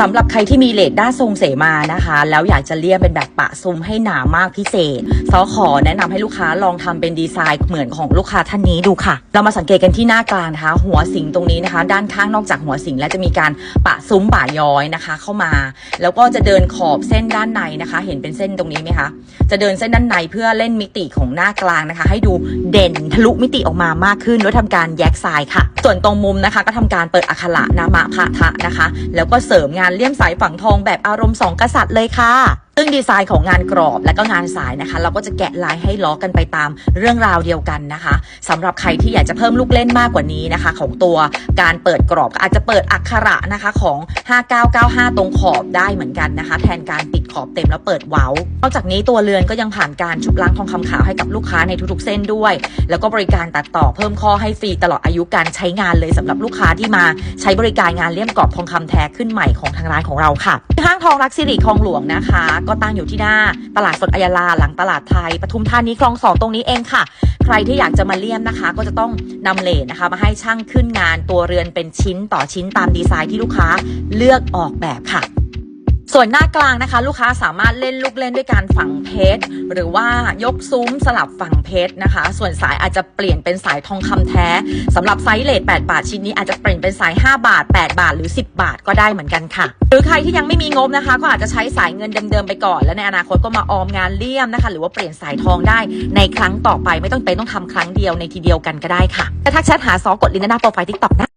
สำหรับใครที่มีเลดด้าทรงเสมานะคะ แล้วอยากจะเลี่ยมเป็นแบบปะซุมให้หนามากพิเศษซอขอแนะนำให้ลูกค้าลองทำเป็นดีไซน์เหมือนของลูกค้าท่านนี้ดูค่ะ เรามาสังเกตกันที่หน้ากลางนะคะ หัวสิงตรงนี้นะคะ ด้านข้างนอกจากหัวสิงแล้วจะมีการปะซุ้มป่าย้อยนะคะ เข้ามา แล้วก็จะเดินขอบเส้นด้านในนะคะ เห็นเป็นเส้นตรงนี้ไหมคะจะเดินเส้นด้านในเพื่อเล่นมิติของหน้ากลางนะคะ ให้ดูเด่นทะลุมิติออกมามากขึ้นด้วยทำการแยกทรายค่ะ ส่วนตรงมุมนะคะ ก็ทำการเปิดอักขระนามะพะทะนะคะ แล้วก็เสริมงานเลี่ยมสายฝังทองแบบอารมณ์สองกษัตริย์เลยค่ะซึ่งดีไซน์ของงานกรอบและก็งานสายนะคะ เราก็จะแกะลายให้ล้อกันไปตามเรื่องราวเดียวกันนะคะสำหรับใครที่อยากจะเพิ่มลูกเล่นมากกว่านี้นะคะ ของตัวการเปิดกรอบอาจจะเปิดอักขระนะคะของ 5995 ตรงขอบได้เหมือนกันนะคะ แทนการปิด ขอบเต็มแล้วเปิดเว้านอกจากนี้ตัวเรือนก็ยังผ่านการชุบล้างทองคำขาวให้กับลูกค้าในทุกๆเส้นด้วย แล้วก็บริการตัดต่อเพิ่มข้อให้ฟรีตลอดอายุการใช้งานเลยสำหรับลูกค้าที่มาใช้บริการงานเลี่ยมกรอบทองคำแท้ขึ้นใหม่ของทางร้านของเราค่ะห้างทองรักสิริคลองหลวงนะคะ ก็ตั้งอยู่ที่หน้า ตลาดสดอัยาลาหลังตลาดไทยปทุมธานีคลองสองตรงนี้เองค่ะ ใครที่อยากจะมาเลี่ยมนะคะ ก็จะต้องนำเลทนะคะมาให้ช่างขึ้นงานตัวเรือนเป็นชิ้นต่อชิ้นตามดีไซน์ที่ลูกค้าเลือกออกแบบค่ะ ส่วนหน้ากลางนะคะ ลูกค้าสามารถเล่นลูกเล่นด้วยการฝังเพชร หรือว่ายกซุ้มสลับฝังเพชรนะคะ ส่วนสายอาจจะเปลี่ยนเป็นสายทองคำแท้สำหรับไซส์เลท8บาทชิ้นนี้อาจจะเปลี่ยนเป็นสาย 5 บาท 8 บาทหรือ 10 บาทก็ได้เหมือนกันค่ะ หรือใครที่ยังไม่มีงบนะคะ ก็อาจจะใช้สายเงินเดิมๆไปก่อน แล้วในอนาคตก็มาออมงานเลี่ยมนะคะ หรือว่าเปลี่ยนสายทองได้ในครั้งต่อไปไม่ต้องไปต้องทำครั้งเดียวในทีเดียวกันก็ได้ค่ะแต่ทักแชทหาซอกดลิงก์หน้าโปรไฟล์ทิกตอกนะ